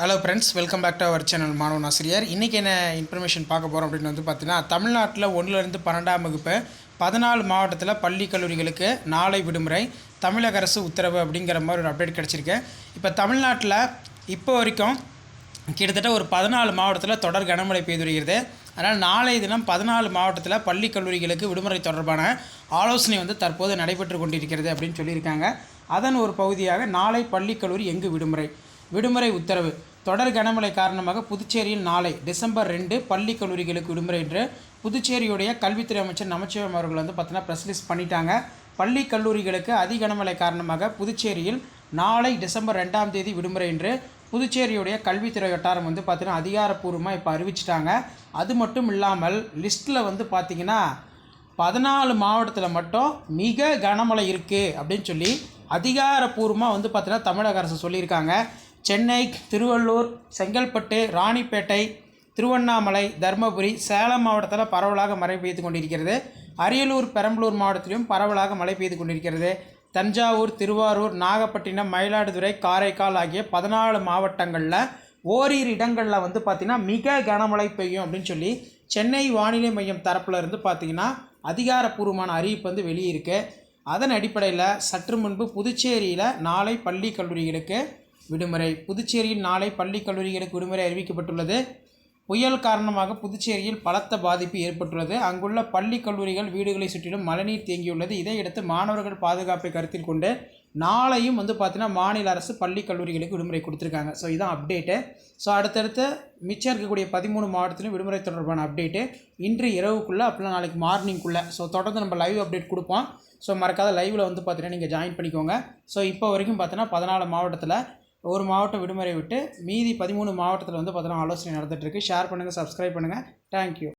Hello friends welcome back to our channel மாணவன் ஆசிரியர் இன்றைக்கி என்ன இன்ஃபர்மேஷன் பார்க்க போகிறோம் அப்படின்னு வந்து பார்த்தீங்கன்னா தமிழ்நாட்டில் ஒன்றுலேருந்து பன்னெண்டாம் வகுப்பு பதினாலு மாவட்டத்தில் பள்ளி கல்லூரிகளுக்கு நாளை விடுமுறை தமிழக அரசு உத்தரவு அப்படிங்கிற மாதிரி ஒரு அப்டேட் கிடச்சிருக்கு. இப்போ தமிழ்நாட்டில் இப்போ வரைக்கும் கிட்டத்தட்ட ஒரு பதினாலு மாவட்டத்தில் தொடர் கனமழை பெய்து வருகிறது. அதனால் நாளைய தினம் பதினாலு மாவட்டத்தில் பள்ளி கல்லூரிகளுக்கு விடுமுறை தொடர்பான ஆலோசனை வந்து தற்போது நடைபெற்று கொண்டிருக்கிறது அப்படின்னு சொல்லியிருக்காங்க. அதன் ஒரு பகுதியாக நாளை பள்ளி கல்லூரி எங்கு விடுமுறை? விடுமுறை உத்தரவு. தொடர் கனமழை காரணமாக புதுச்சேரியில் நாளை டிசம்பர் ரெண்டு பள்ளி கல்லூரிகளுக்கு விடுமுறை என்று புதுச்சேரியுடைய கல்வித்துறை அமைச்சர் நமச்சிவம் அவர்கள் வந்து பார்த்தீங்கன்னா ப்ரெஸ் ரிலீஸ் பண்ணிட்டாங்க. பள்ளி கல்லூரிகளுக்கு அதிக கனமழை காரணமாக புதுச்சேரியில் நாளை டிசம்பர் ரெண்டாம் தேதி விடுமுறை என்று புதுச்சேரியுடைய கல்வித்துறை வட்டாரம் வந்து பார்த்தீங்கன்னா அதிகாரப்பூர்வமாக இப்போ அறிவிச்சிட்டாங்க. அது மட்டும் இல்லாமல் லிஸ்ட்டில் வந்து பார்த்திங்கன்னா பதினாலு மாவட்டத்தில் மட்டும் மிக கனமழை இருக்குது அப்படின்னு சொல்லி அதிகாரப்பூர்வமாக வந்து பார்த்திங்கன்னா தமிழக அரசு சொல்லியிருக்காங்க. சென்னை திருவள்ளூர் செங்கல்பட்டு ராணிப்பேட்டை திருவண்ணாமலை தருமபுரி சேலம் மாவட்டத்தில் பரவலாக மழை பெய்து கொண்டிருக்கிறது. அரியலூர் பெரம்பலூர் மாவட்டத்திலும் பரவலாக மழை பெய்து கொண்டிருக்கிறது. தஞ்சாவூர் திருவாரூர் நாகப்பட்டினம் மயிலாடுதுறை காரைக்கால் ஆகிய பதினாலு மாவட்டங்களில் ஓரிரு இடங்களில் வந்து பார்த்திங்கன்னா மிக கனமழை பெய்யும் அப்படின்னு சொல்லி சென்னை வானிலை மையம் தரப்பில் இருந்து பார்த்திங்கன்னா அதிகாரப்பூர்வமான அறிவிப்பு வந்து வெளியிருக்கு. அதன் அடிப்படையில் சற்று முன்பு புதுச்சேரியில் நாளை பள்ளி கல்லூரிகளுக்கு விடுமுறை. புதுச்சேரியில் நாளை பள்ளி கல்லூரிகளுக்கு விடுமுறை அறிவிக்கப்பட்டுள்ளது. புயல் காரணமாக புதுச்சேரியில் பலத்த பாதிப்பு ஏற்பட்டுள்ளது. அங்குள்ள பள்ளி கல்லூரிகள் வீடுகளை சுற்றிலும் மழைநீர் தேங்கியுள்ளது. இதையடுத்து மாணவர்கள் பாதுகாப்பை கருத்தில் கொண்டு நாளையும் வந்து பார்த்தீங்கன்னா மாநில அரசு பள்ளி கல்லூரிகளுக்கு விடுமுறை கொடுத்துருக்காங்க. ஸோ இதுதான் அப்டேட்டு ஸோ அடுத்தடுத்து மிச்சம் இருக்கக்கூடிய பதிமூணு மாவட்டத்திலும் விடுமுறை தொடர்பான அப்டேட்டு இன்று இரவுக்குள்ளே அப்படிலாம் நாளைக்கு மார்னிங்குள்ளே ஸோ தொடர்ந்து நம்ம லைவ் அப்டேட் கொடுப்போம். ஸோ மறக்காத லைவில் வந்து பார்த்தீங்கன்னா நீங்கள் ஜாயின் பண்ணிக்கோங்க. ஸோ இப்போ வரைக்கும் பார்த்தீங்கன்னா பதினாலு மாவட்டத்தில் ஒரு மாவட்டம் விடுமுறை விட்டு மீதி பதிமூணு மாவட்டத்தில் வந்து பார்த்தீங்கன்னா ஆலோசனை நடந்துகிட்ருக்கு ஷேர் பண்ணுங்கள் சப்ஸ்கிரைப் பண்ணுங்கள் தேங்க்யூ